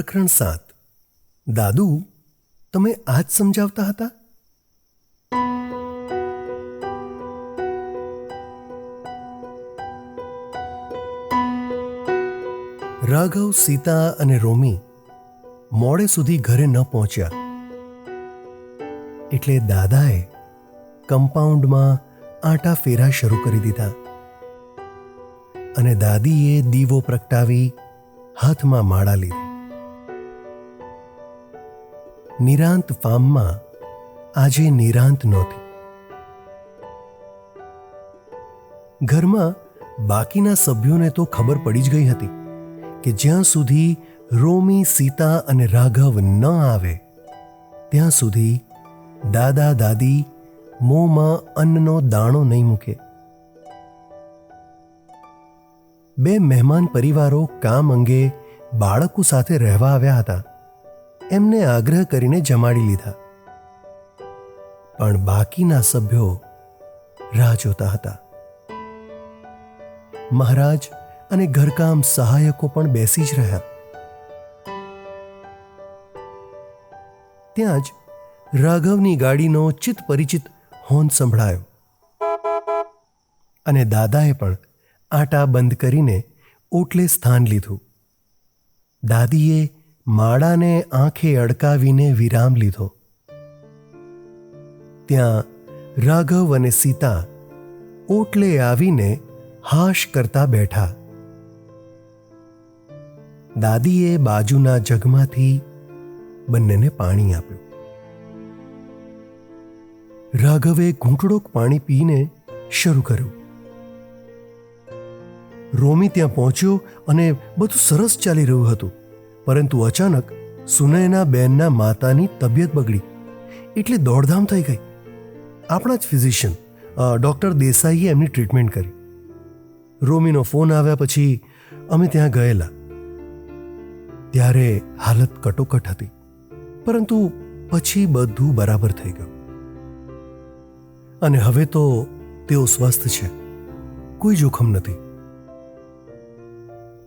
પ્રકરણ સાત. દાદુ, તમે આજ સમજાવતા હતા? રાઘવ, સીતા અને રોમી મોડે સુધી ઘરે ન પહોંચ્યા. એટલે દાદાએ કમ્પાઉન્ડમાં આટા ફેરા શરૂ કરી દીધા અને દાદીએ દીવો પ્રગટાવી હાથમાં માળા લીધી. નિરાંત ફાર્મમાં આજે નિરાંત નહોતી. ઘરમાં બાકીના સભ્યોને તો ખબર પડી જ ગઈ હતી કે જ્યાં સુધી રોમી, સીતા અને રાઘવ ન આવે, ત્યાં સુધી દાદા, દાદી મોંમાં અન્નનો દાણો નહીં મૂકે. બે મહેમાન પરિવારો કામ અંગે બાળકો સાથે રહેવા આવ્યા હતા. એમને આગ્રહ કરીને જમાડી લીધા. પણ બાકીના સભ્યો રાહ જોતા હતા. મહારાજ અને ઘરકામ સહાયકો પણ બેસી જ રહ્યા. ત્યાં જ રાઘવની ગાડીનો ચિત પરિચિત હોર્ન સંભળાયો. અને દાદાએ પણ આટા બંધ કરીને ઓટલે સ્થાન લીધું. દાદીએ માળાને આંખે અડકાવીને વિરામ લીધો. ત્યાં રાઘવ અને સીતા ઓટલે આવીને હાશ કરતા બેઠા. દાદીએ બાજુના જગમાંથી બંનેને પાણી આપ્યું. રાઘવે ઘૂંટડોક પાણી પીને શરૂ કર્યું. રોમી ત્યાં પહોંચ્યો અને બધું સરસ ચાલી રહ્યું હતું. પરંતુ અચાનક સુનયના બેનના માતાની તબિયત બગડી. એટલે દોડધામ થઈ ગઈ. આપણા જ ફિઝિશિયન ડૉક્ટર દેસાઈએ એમની ટ્રીટમેન્ટ કરી. રોમીનો ફોન આવ્યા પછી અમે ત્યાં ગયેલા. ત્યારે હાલત કટોકટ હતી. પરંતુ પછી બધું બરાબર થઈ ગયું. અને હવે તો તેઓ સ્વસ્થ છે. કોઈ જોખમ નથી.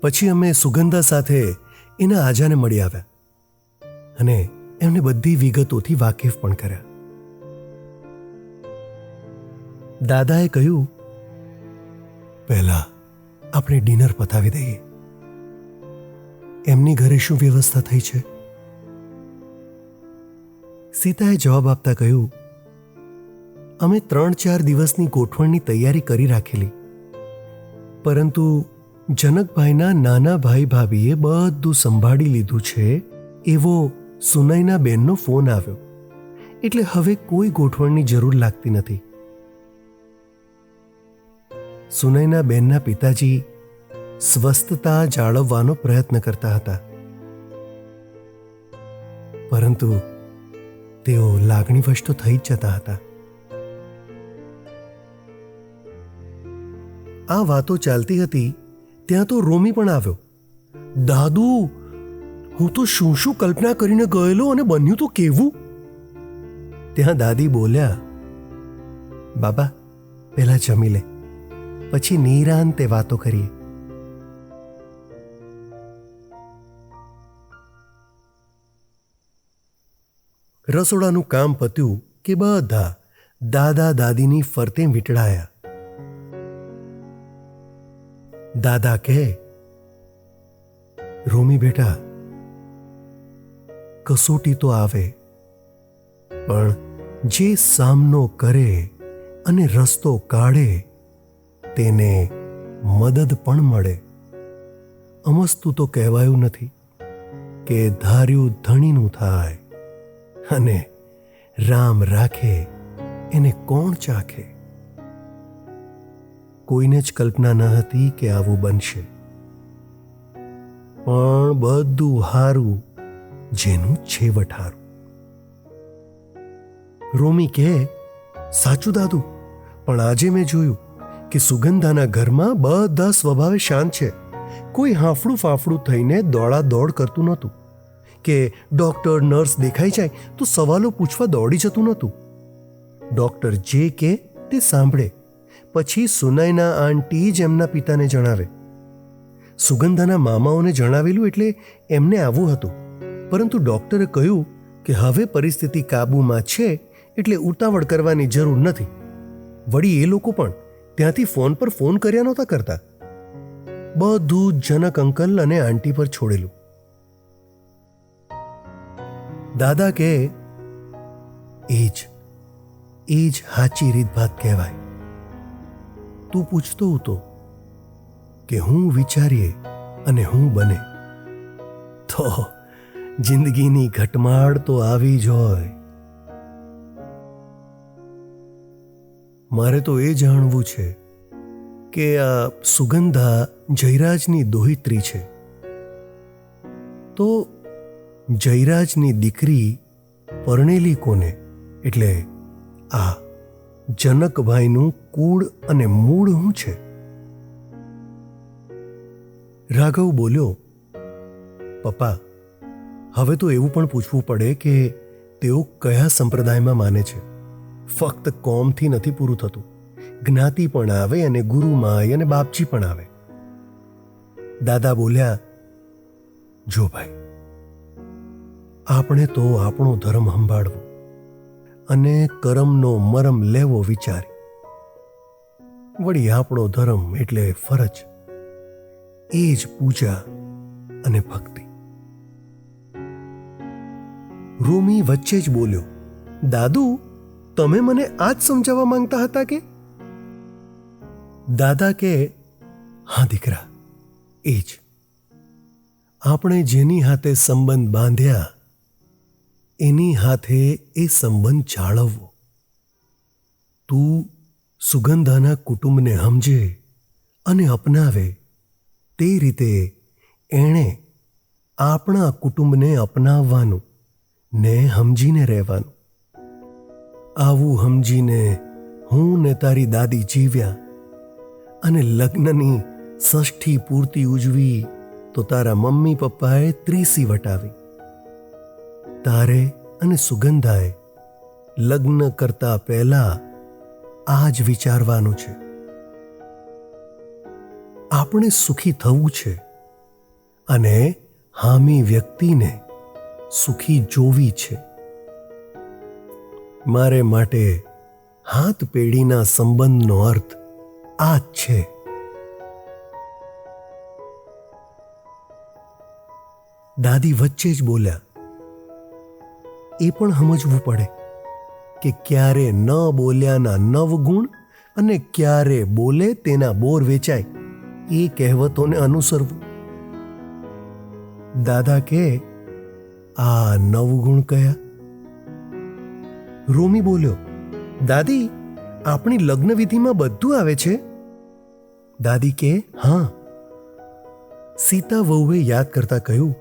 પછી અમે સુગંધા સાથે એના આજાને મળી આવ્યા અને એમને બધી વિગતોથી વાકેફ પણ કર્યા. દાદાએ કહ્યું, પહેલા આપણે ડિનર પતાવી દઈએ. એમની ઘરે શું વ્યવસ્થા થઈ છે? સીતાએ જવાબ આપતા કહ્યું, અમે ત્રણ ચાર દિવસની ગોઠવણની તૈયારી કરી રાખેલી. પરંતુ જનકભાઈના નાના ભાઈ ભાભીએ બધું સંભાળી લીધું છે, એવો સુનયના બેનનો ફોન આવ્યો. એટલે હવે કોઈ ગોઠવણની જરૂર લાગતી નથી. સુનયના બેનના પિતાજી સ્વસ્થતા જાળવવાનો પ્રયત્ન કરતા હતા. પરંતુ તેઓ લાગણીવશ તો થઈ જ જતા હતા. આ વાતો ચાલતી હતી ત્યાં તો રોમી પણ આવ્યો. દાદુ, હું તો શું શું કલ્પના કરીને ગયેલો અને બન્યું તો કેવું? ત્યાં દાદી બોલ્યા, બાબા, પહેલા જમી લે, પછી નિરાંતે વાતો કરીએ. રસોડાનું કામ પત્યું કે બધા દાદા દાદીની ફરતે વીંટળાયા. દાદા કહે, રોમી બેટા, કસોટી તો આવે, પણ જે સામનો કરે અને રસ્તો કાઢે, તેને મદદ પણ મળે. અમસ્તુ તો કહેવાયું નથી કે ધાર્યું ધણીનું થાય અને રામ રાખે, એને કોણ ચાખે? કોઈને જ કલ્પના ન હતી કે આવું બનશે. પણ બધું હારું, જેનું છેવટ હારું. રોમી કહે, સાચું દાદુ, પણ આજે મેં જોયું કે સુગંધાના ઘરમાં બધા સ્વભાવે શાંત છે. કોઈ હાંફળું ફાફડું થઈને દોડા દોડ કરતું નહોતું. કે ડૉક્ટર, નર્સ દેખાઈ જાય તો સવાલો પૂછવા દોડી જતું નહોતું. ડૉક્ટર જે કે તે સાંભળે પછી સુનાઈના આંટી જ એમના પિતાને જણાવે. સુગંધાના મામાઓને જણાવેલું એટલે એમને આવું હતું. પરંતુ ડૉક્ટરે કહ્યું કે હવે પરિસ્થિતિ કાબૂમાં છે એટલે ઉતાવળ કરવાની જરૂર નથી. વળી એ લોકો પણ ત્યાંથી ફોન પર ફોન કર્યા નહોતા કરતા. બધું જનક અંકલ અને આંટી પર છોડેલું. દાદા કે એ જ એ જ સાચી રીતભાત કહેવાય. તું પૂછતો હતો કે હું વિચારીએ અને હું બને. તો જિંદગીની ઘટમાળ તો આવી જ હોય. મારે તો એ જાણવું છે કે આ સુગંધા જયરાજની દોહિત્રી છે. તો જયરાજની દીકરી પરણેલી કોને? એટલે આ જનકભાઈનું કુળ અને મૂળ શું છે? રાઘવ બોલ્યો, પપ્પા, હવે તો એવું પણ પૂછવું પડે કે તેઓ કયા સંપ્રદાયમાં માને છે. ફક્ત કોમથી નથી પૂરું થતું. જ્ઞાતિ પણ આવે અને ગુરુમાય અને બાપજી પણ આવે. દાદા બોલ્યા, જો ભાઈ, આપણે તો આપણો ધર્મ સંભાળવો. અને કરમનો મરમ લેવો વિચારી. વળી આપણો ધર્મ એટલે ફરજ. એ જ પૂજા અને ભક્તિ. રૂમી વચ્ચે જ બોલ્યો, દાદુ, તમે મને આ જ સમજાવવા માંગતા હતા કે? દાદા કે, હા, દીકરા, એ જ. આપણે જેની હાથે સંબંધ બાંધ્યા એની હાથે એ સંબંધ જાળવવો. તું સુગંધાના કુટુંબને સમજે અને અપનાવે. તે રીતે એણે આપણા કુટુંબને અપનાવવાનું, ને સમજીને રહેવાનું. આવું સમજીને હું ને તારી દાદી જીવ્યા અને લગ્નની ષષ્ઠી પૂર્તિ ઉજવી તો તારા મમ્મી પપ્પાએ ત્રીસી વટાવી. તારે અને સુગંધાએ લગ્ન કરતા પહેલા આ જ વિચારવાનું છે. આપણે સુખી થવું છે અને હામી વ્યક્તિને સુખી જોવી છે. મારે માટે હાથ પેઢીના સંબંધનો અર્થ આ જ છે. દાદી વચ્ચે જ બોલ્યા એ પણ સમજવું પડે કે ક્યારે ન બોલ્યાના નવ ગુણ અને ક્યારે બોલે તેના બોર વેચાય એ કહેવતોને અનુસરવું. દાદા કે, આ નવ ગુણ કયા? રોમી બોલ્યો, દાદી, આપણી લગ્ન વિધિમાં બધું આવે છે. દાદી કે, હા. સીતા વહુએ યાદ કરતા કહ્યું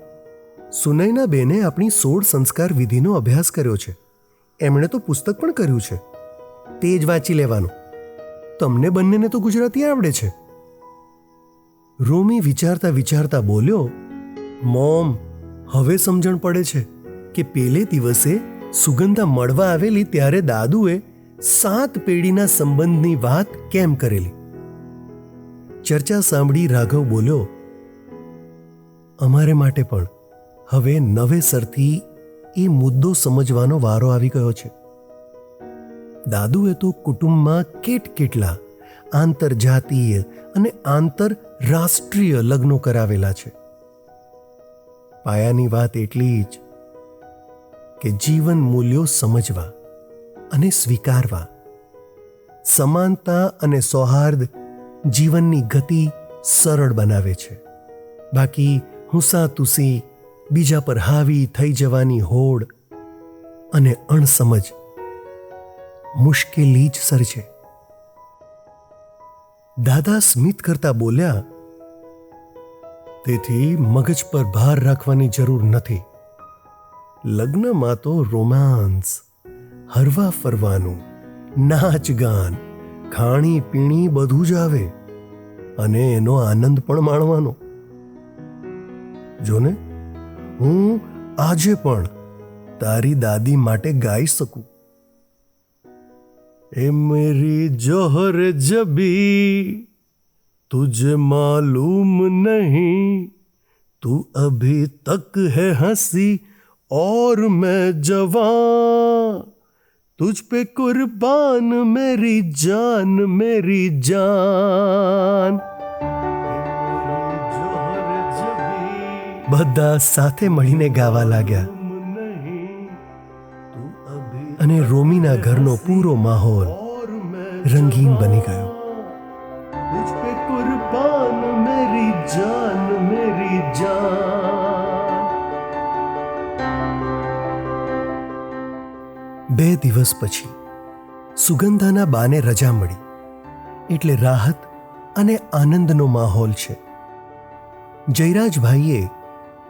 સુનૈના બેને આપણી સોળ સંસ્કાર વિધિનો અભ્યાસ કર્યો છે. એમણે તો પુસ્તક પણ કર્યું છે. તે જ વાંચી લેવાનું. તમને બંનેને તો ગુજરાતી આવડે છે. રોમી વિચારતા વિચારતા બોલ્યો, મોમ, હવે સમજણ પડે છે કે પેલે દિવસે સુગંધા મળવા આવેલી ત્યારે દાદુએ સાત પેઢીના સંબંધની વાત કેમ કરેલી? ચર્ચા સાંભળી રાઘવ બોલ્યો, અમારે માટે પણ હવે નવેસરથી એ મુદ્દો સમજવાનો વારો આવી ગયો છે. દાદુએ તો કુટુંબમાં કેટ કેટલા આંતરજાતીય અને આંતરરાષ્ટ્રીય લગ્નો કરાવેલા છે. પાયાની વાત એટલી જ કે જીવન મૂલ્યો સમજવા અને સ્વીકારવા, સમાનતા અને સૌહાર્દ જીવનની ગતિ સરળ બનાવે છે. બાકી હુંસા તુસી બીજા પર હાવી થઈ જવાની હોડ અને અણસમજ મુશ્કેલી જ સર્જે દાદા સ્મિત કરતા બોલ્યા, તેથી મગજ પર ભાર રાખવાની જરૂર નથી. લગ્નમાં તો રોમાન્સ હરવા ફરવાનું, નાચ ગાન, ખાણી પીણી બધું જ આવે અને એનો આનંદ પણ માણવાનો. જોને હું આજે પણ તારી દાદી માટે ગાઈ શકું ए मेरी जोहर जबी तुझे मालूम नहीं तू अभी तक है हंसी और मैं जवान तुझ पे कुर्बान मेरी जान मेरी जान બધા સાથે મળીને ગાવા લાગ્યા. અને રોમીના ઘરનો પૂરો માહોલ રંગીન બની ગયો. બે દિવસ પછી સુગંધાના બાને રજા મળી. એટલે રાહત અને આનંદનો માહોલ છે. જયરાજભાઈએ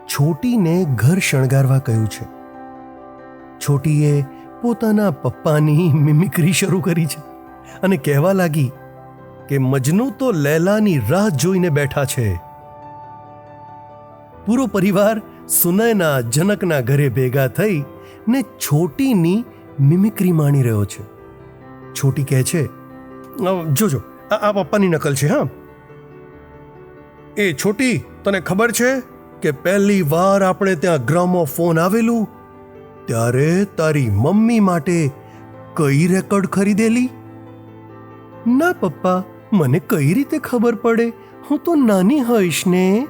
છોટીને ઘર શણગારવા કહ્યું છે. છોટીએ પોતાના પપ્પાની મિમિક્રી શરૂ કરી છે અને કહેવા લાગી કે મજનુ તો લૈલાની રાહ જોઈને બેઠા છે. પૂરો પરિવાર સુનયના જનકના ઘરે ભેગા થઈ ને છોટીની મિમિક્રી માણી રહ્યો છે. છોટી કહે છે જોજો આ પપ્પાની નકલ છે, હા. એ છોટી, તને ખબર છે? કે પહેલી વાર આપણે ત્યાં ગ્રામોફોન આવેલું, ત્યારે તારી મમ્મી માટે કઈ રેકોર્ડ ખરીદેલી? ના, પપ્પા, મને કઈ રીતે ખબર પડે? હું તો નાની હોઈશ ને.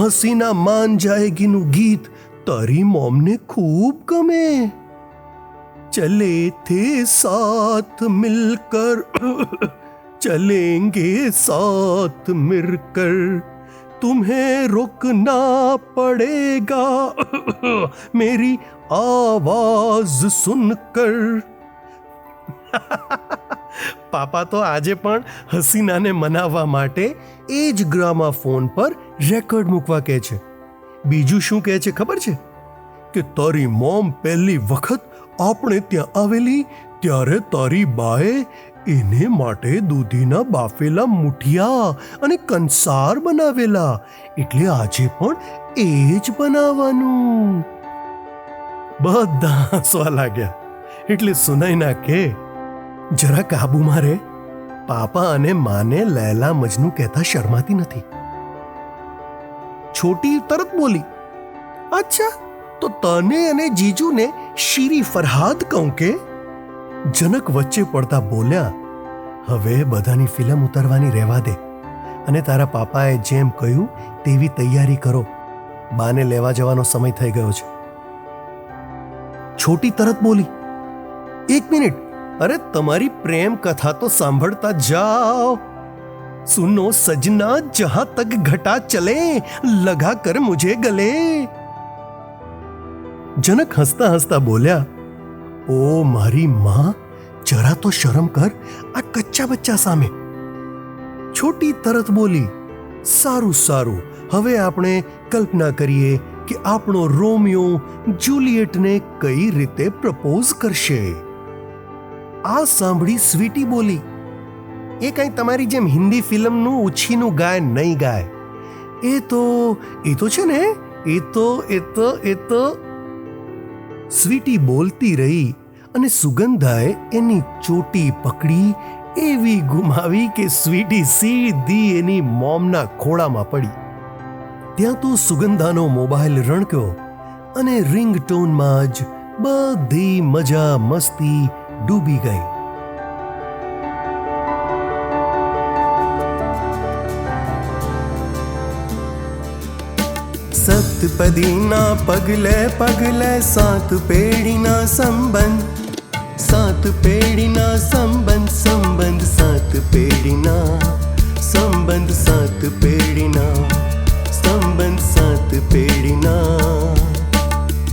હસીના માન જાયગીનું ગીત તારી મોમને ખૂબ ગમે. ચલે થે સાથ મિલકર, ચલેંગે સાથ મિલકર तुम्हें रुकना पड़ेगा मेरी आवाज सुनकर પાપા તો આજે પણ હસીનાને મનાવવા માટે એ જ ગ્રામાફોન પર રેકોર્ડ મૂકવા કહે છે બીજું શું કહે છે ખબર છે કે તારી મોમ પહેલી વખત આપણે ત્યાં આવેલી ત્યારે તારી બાએ એને માટે દૂધીના બાફેલા મુઠિયા અને કંસાર બનાવેલા. એટલે આજે પણ એ જ બનાવવાનું. બધા હસવા લાગ્યા. એટલે સુનાઈના કે જરા કાબુમાં રે પાપા અને માને લૈલા મજનુ કહેતા શરમાતી નથી. છોટી તરત બોલી, અચ્છા, તો તને અને જીજુને શીરી ફરહાદ કહું કે? જનક વચ્ચે પડતા બોલ્યા, હવે બધાની ફિલ્મ ઉતારવાની રહેવા દે અને તારા પાપાએ જેમ કહ્યું તેવી તૈયારી કરો. બાને લેવા જવાનો સમય થઈ ગયો છે. છોટી તરત બોલી, એક મિનિટ, અરે તમારી પ્રેમ કથા તો સાંભળતા જાઓ. સુનો સજના જહા તક ઘટા ચલે લગા કર મુજે ગલે. જનક હસતા હસતા બોલ્યા ઓ મારી માં, જરા તો શરમ કર, આ કચ્ચા બચ્ચા સામે. છોટી તરત બોલી, સારું સારું, હવે આપણે કલ્પના કરીએ કે આપણો રોમિયો જુલિયટને કઈ રીતે પ્રપોઝ કરશે. આ સાંભળી સ્વીટી બોલી, એ કાંઈ તમારી જેમ હિન્દી ફિલ્મનું ઉછીનું ગાય નહીં ગાય. એ તો એ તો છે ને, એ તો એ તો એ તો. સ્વીટી બોલતી રહી અને સુગંધાએ એની ચોટી પકડી, એવી ગુમાવી કે સ્વીટી સીધી એની મોમના ખોળામાં પડી. ત્યાં તો સુગંધાનો મોબાઈલ રણક્યો અને રિંગટોનમાં જ બધી મજા મસ્તી ડૂબી ગઈ. સતપદીના પગલે પગલે સાત પેઢીના સંબંધ સાત પેઢીના સંબંધ સંબંધ સાત પેઢીના સંબંધ સાત પેઢીના સંબંધ સાત પેઢીના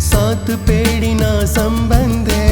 સાત પેઢીના સંબંધે